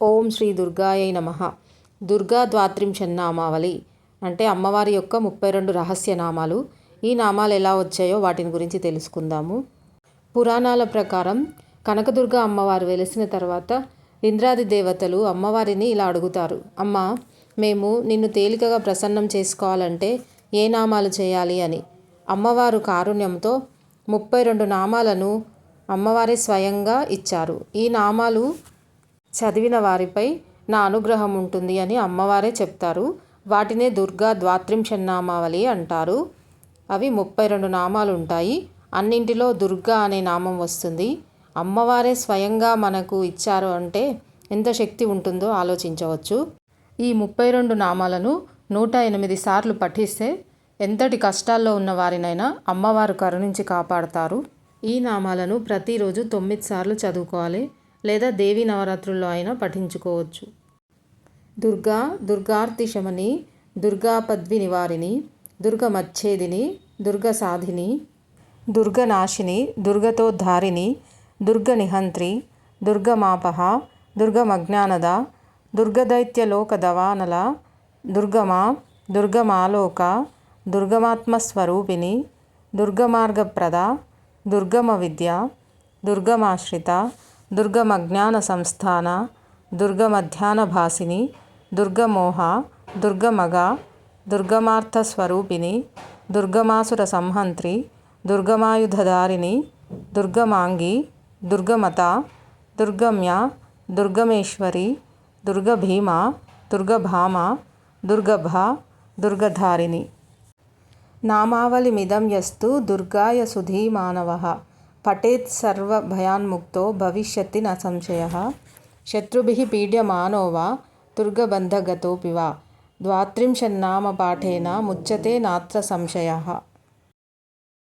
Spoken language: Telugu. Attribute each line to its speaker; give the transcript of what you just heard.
Speaker 1: ఓం శ్రీ దుర్గాయ నమ. దుర్గా ద్వాత్రింశన్నామావళి అంటే అమ్మవారి యొక్క ముప్పై రెండు రహస్య నామాలు. ఈ నామాలు ఎలా వచ్చాయో వాటిని గురించి తెలుసుకుందాము. పురాణాల ప్రకారం కనకదుర్గ అమ్మవారు వెలిసిన తర్వాత ఇంద్రాది దేవతలు అమ్మవారిని ఇలా అడుగుతారు. అమ్మ మేము నిన్ను తేలికగా ప్రసన్నం చేసుకోవాలంటే ఏ నామాలు చేయాలి అని. అమ్మవారు కారుణ్యంతో ముప్పై రెండు నామాలను అమ్మవారే స్వయంగా ఇచ్చారు. ఈ నామాలు చదివిన వారిపై నా అనుగ్రహం ఉంటుంది అని అమ్మవారే చెప్తారు. వాటినే దుర్గా ద్వాత్రింశన్నామావళి అంటారు. అవి ముప్పై రెండు నామాలు ఉంటాయి అన్నింటిలో దుర్గా అనే నామం వస్తుంది. అమ్మవారే స్వయంగా మనకు ఇచ్చారు అంటే ఎంత శక్తి ఉంటుందో ఆలోచించవచ్చు. ఈ ముప్పై రెండు నామాలను నూట ఎనిమిది సార్లు పఠిస్తే ఎంతటి కష్టాల్లో ఉన్న వారినైనా అమ్మవారు కరుణించి కాపాడతారు. ఈ నామాలను ప్రతిరోజు తొమ్మిది సార్లు చదువుకోవాలి. లేదా దేవీ నవరాత్రుల్లో అయినా పఠించుకోవచ్చు. దుర్గా దుర్గార్తి శమని దుర్గాపద్వి నివారిణి దుర్గమచ్ఛేదిని దుర్గ సాధిని దుర్గనాశిని దుర్గతోద్ధారిణి దుర్గనిహంత్రి దుర్గమాపహ దుర్గమజ్ఞానద దుర్గదైత్యలోకదవానల దుర్గమా దుర్గమాలోక దుర్గమాత్మస్వరూపిణి దుర్గమార్గప్రద దుర్గమ విద్య దుర్గమాశ్రిత దుర్గమ జ్ఞాన సంస్థాన దుర్గమధ్యానభాసిని దుర్గమోహ దుర్గమగ దుర్గమార్థ స్వరూపిణి దుర్గమాసుర సంహంత్రి దుర్గమాయుధధారిణి దుర్గమాంగి దుర్గమత దుర్గమ్య దుర్గమేశ్వరి దుర్గభీమ దుర్గభామ దుర్గభ దుర్గధారిణి. నామావళిమిదం యస్తు దుర్గాయ సుధీమానవ. పఠేత్ సర్వభయాన్ముక్తో భవిష్యతి న సంశయ. శత్రుభిः పీడ్యమానో వా దుర్గబంధగతోऽపి వా. ద్వాత్రింశన్నామపాఠేన ముచ్యతే నాత్ర సంశయः.